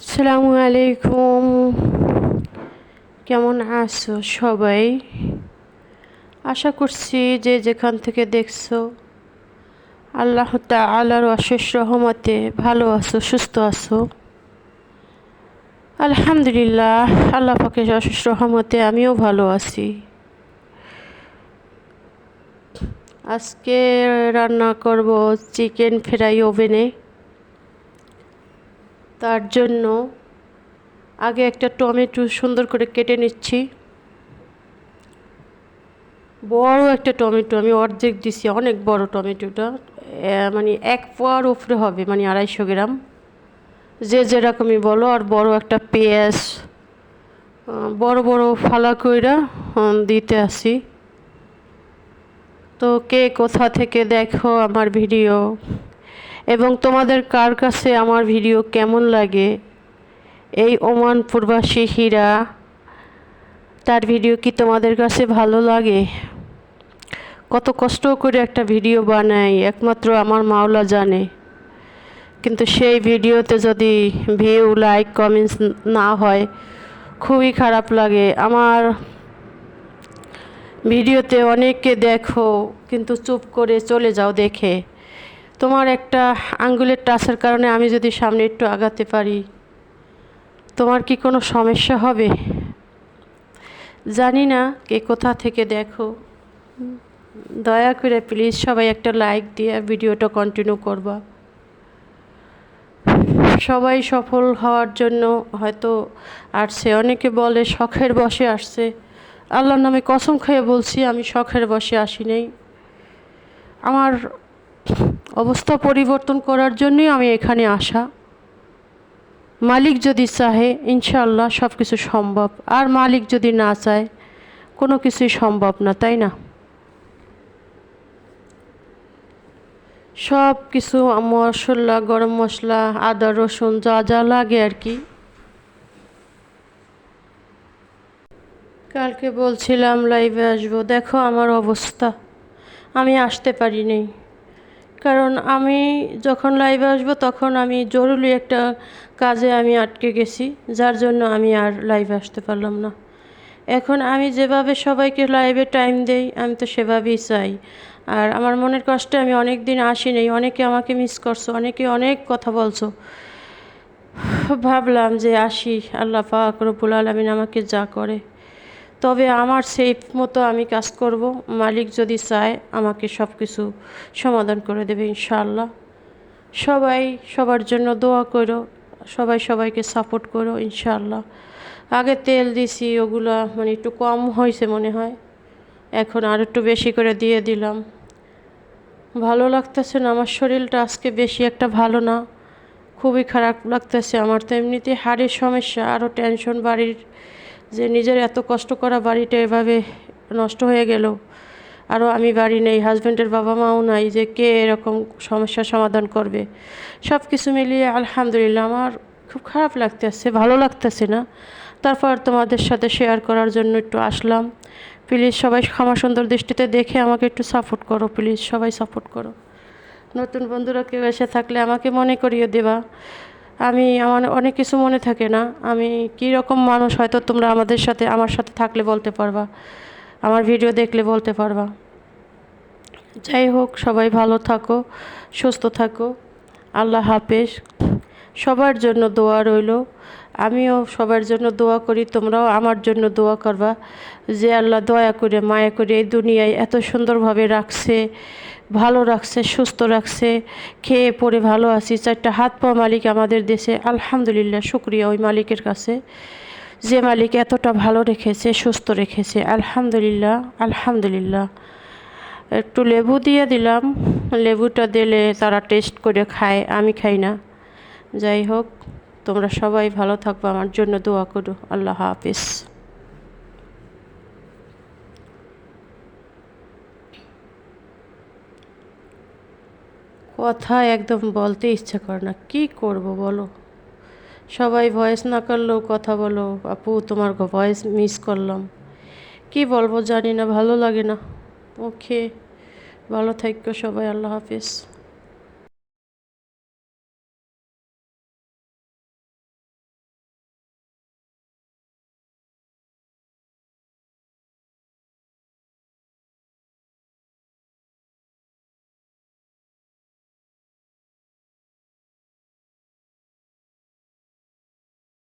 আসসালামু আলাইকুম। কেমন আছো সবাই? আশা করছি যে যেখান থেকে দেখছ, আল্লাহ তালার অশেষ রহমতে ভালো আছো, সুস্থ আছো। আলহামদুলিল্লাহ, আল্লাহ পাকের অশেষ রহমতে আমিও ভালো আছি। আজকে রান্না করব চিকেন ফ্রাই ওভেনে। তার জন্য আগে একটা টমেটো সুন্দর করে কেটে নিচ্ছি। বড় একটা টমেটো, আমি অর্ধেক দিছি, অনেক বড় টমেটোটা। মানে এক পোয়ার উপরে হবে মানে আড়াইশো গ্রাম। যে যেরকমই বলো, আর বড় একটা পেঁয়াজ বড় বড় ফালা কইরা দিতে আসি। তো কে কোথা থেকে দেখো আমার ভিডিও। এবং তোমাদের কার কাছে আমার ভিডিও কেমন লাগে? এই ওমান প্রবাসী হীরা, তার ভিডিও কি তোমাদের কাছে ভালো লাগে? কত কষ্ট করে একটা ভিডিও বানাই একমাত্র আমার মাওলা জানে। কিন্তু সেই ভিডিওতে যদি ভিউ লাইক কমেন্টস না হয়, খুবই খারাপ লাগে। আমার ভিডিওতে অনেককে দেখো, কিন্তু চুপ করে চলে যাও দেখে। তোমার একটা আঙ্গুলের টাচের কারণে আমি যদি সামনে একটু আগাতে পারি, তোমার কি কোনো সমস্যা হবে? জানি না কে কোথা থেকে দেখো। দয়া করে প্লিজ সবাই একটা লাইক দিয়ে ভিডিওটা কন্টিনিউ করবা। সবাই সফল হওয়ার জন্য হয়তো আসছে, অনেকে বলে শখের বসে আসছে। আল্লাহর নামে কসম খেয়ে বলছি, আমি শখের বসে আসি নেই। আমার অবস্থা পরিবর্তন করার জন্যই আমি এখানে আসা। মালিক যদি চাহে ইনশাল্লাহ সব কিছু সম্ভব। আর মালিক যদি না চায়, কোনো কিছুই সম্ভব না, তাই না? সব কিছু মশলা, গরম মশলা, আদা, রসুন, যা যা লাগে আর কি। কালকে বলছিলাম লাইভে আসব। দেখো আমার অবস্থা। আমি আসতে পারিনি। কারণ আমি যখন লাইভে আসব তখন আমি জরুরি একটা কাজে আমি আটকে গেছি, যার জন্য আমি আর লাইভে আসতে পারলাম না। এখন আমি যেভাবে সবাইকে লাইভে টাইম দেই, আমি তো সেভাবেই চাই। আর আমার মনের কষ্টে আমি অনেক দিন আসি নেই, অনেকে আমাকে মিস করছ, অনেকে অনেক কথা বলছো। ভাবলাম যে আসি, আল্লাহ পাক রবুল আলমিন আমাকে যা করে। তবে আমার সেই মতো আমি কাজ করব। মালিক যদি চায় আমাকে সব কিছু সমাধান করে দেবে ইনশাল্লাহ সবাই সবার জন্য দোয়া করো, সবাই সবাইকে সাপোর্ট করো ইনশাল্লাহ আগে তেল দিছি, ওগুলো মানে একটু কম হয়েছে মনে হয়। এখন আর একটু বেশি করে দিয়ে দিলাম। ভালো লাগতেছে না, আমার শরীরটা আজকে বেশি একটা ভালো না। খুবই খারাপ লাগতেছে, আমার তো এমনিতে হাড়ের সমস্যা আরও টেনশন বাড়ির যে নিজের এত কষ্ট করা বাড়িটা এভাবে নষ্ট হয়ে গেল। আরও আমি বাড়ি নেই হাজব্যান্ডের বাবা মাও নাই, যে কে এরকম সমস্যার সমাধান করবে? সব কিছু মিলিয়ে আলহামদুলিল্লাহ আমার খুব খারাপ লাগতেছে, ভালো লাগতেছে না। তারপর তোমাদের সাথে শেয়ার করার জন্য একটু আসলাম। প্লিজ সবাই ক্ষমা সুন্দর দৃষ্টিতে দেখে আমাকে একটু সাপোর্ট করো প্লিজ সবাই সাপোর্ট করো। নতুন বন্ধুরা কেউ এসে থাকলে আমাকে মনে করিয়ে দেবা। আমি, আমার অনেক কিছু মনে থাকে না। আমি কি রকম মানুষ হয়তো তোমরা আমাদের সাথে, আমার সাথে থাকলে বলতে পারবা, আমার ভিডিও দেখলে বলতে পারবা। যাই হোক, সবাই ভালো থাকো, সুস্থ থাকো, আল্লাহ হাফেজ। সবার জন্য দোয়া রইল। আমিও সবার জন্য দোয়া করি, তোমরাও আমার জন্য দোয়া করবা। যে আল্লাহ দয়া করে, মায়া করে এই দুনিয়ায় এত সুন্দরভাবে রাখছে, ভালো রাখছে, সুস্থ রাখছে, খেয়ে পরে ভালো আছি। চারটা হাত পা মালিক আমাদের দেশে, আলহামদুলিল্লাহ, শুক্রিয়া ওই মালিকের কাছে। যে মালিক এতটা ভালো রেখেছে, সুস্থ রেখেছে, আলহামদুলিল্লাহ আলহামদুলিল্লাহ। একটু লেবু দিয়ে দিলাম। লেবুটা দিলে তারা টেস্ট করে খায়, আমি খাই না। যাই হোক, তোমরা সবাই ভালো থাকব আমার জন্য দোয়া করো। আল্লাহ হাফিজ। কথা একদম বলতে ইচ্ছা করে না। কি করব বলো? সবাই ভয়েস না করলেও কথা বলো। আপু, তোমার ভয়েস মিস করলাম। কি বলব জানি না, ভালো লাগে না। ওকে, ভালো থাকো সবাই, আল্লাহ হাফিজ।